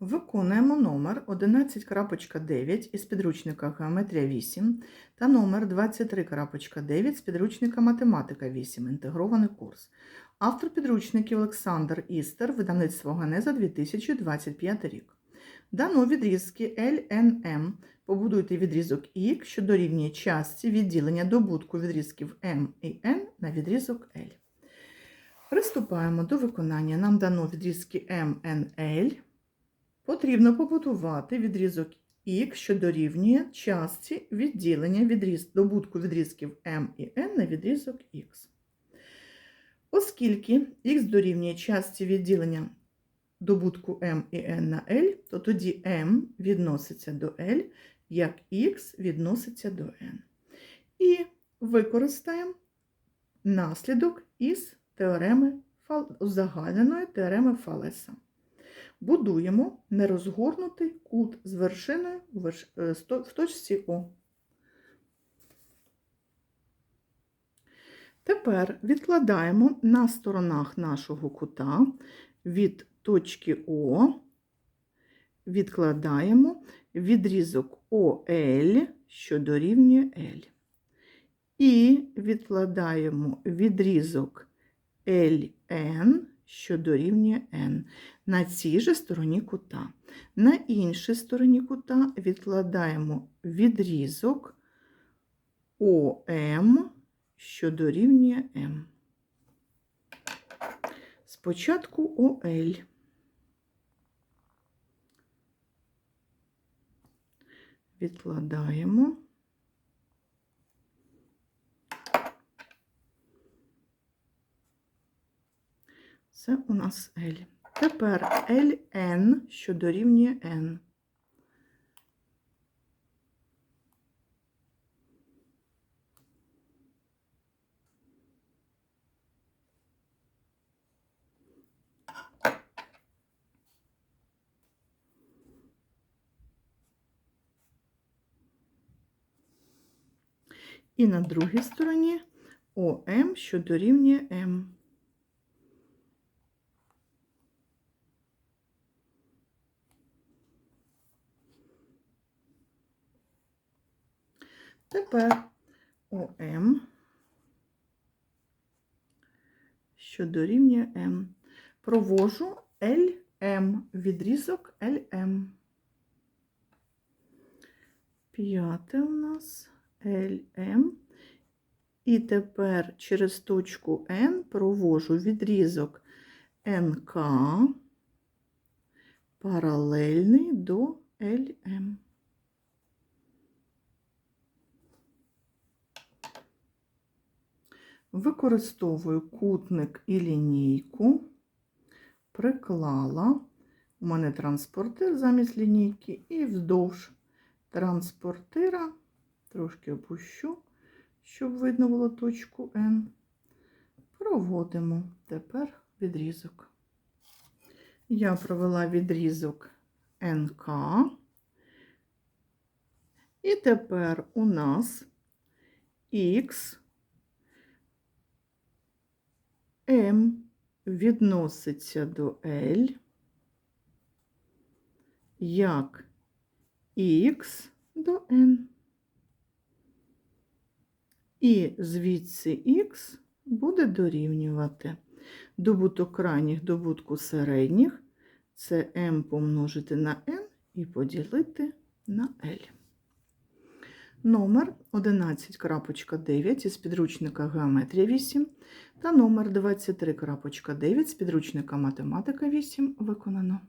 Виконуємо номер 11.9 із підручника Геометрія 8 та номер 23.9 з підручника Математика 8. Інтегрований курс. Автор підручників Олександр Істер, видавництво Генеза 2025 рік. Дано відрізки LNM. Побудуйте відрізок X, що дорівнює частці відділення добутку відрізків M і N на відрізок L. Приступаємо до виконання. Нам дано відрізки MNL. Потрібно побудувати відрізок X, що дорівнює частці відділення відріз... добутку відрізків M і N на відрізок X. Оскільки X дорівнює частці відділення добутку M і N на L, то тоді M відноситься до L, як X відноситься до N. І використаємо наслідок із теореми узагальненої теореми Фалеса. Будуємо нерозгорнутий кут з вершиною в точці О. Тепер відкладаємо на сторонах нашого кута від точки О, відкладаємо відрізок ОЛ, що дорівнює L. І відкладаємо відрізок LN, що дорівнює N. На цій же стороні кута. На іншій стороні кута відкладаємо відрізок ОМ, що дорівнює М. Спочатку ОЛ. Відкладаємо. Це у нас L. Тепер LN, що дорівнює N. І на другій стороні ОМ, що дорівнює М. Тепер ОМ, що дорівнює М. Провожу LM, відрізок LM. П'яте у нас LM. І тепер через точку N провожу відрізок НК паралельний до LM. Використовую кутник і лінійку, приклала, у мене транспортир замість лінійки, і вздовж транспортира, трошки опущу, щоб видно було точку N, проводимо тепер відрізок. Я провела відрізок НК, і тепер у нас Х М відноситься до L, як Х до N. І звідси Х буде дорівнювати добуток крайніх добутку середніх. Це m помножити на n і поділити на L. Номер 11.9 із підручника Геометрія 8 та номер 23.9 з підручника Математика 8 виконано.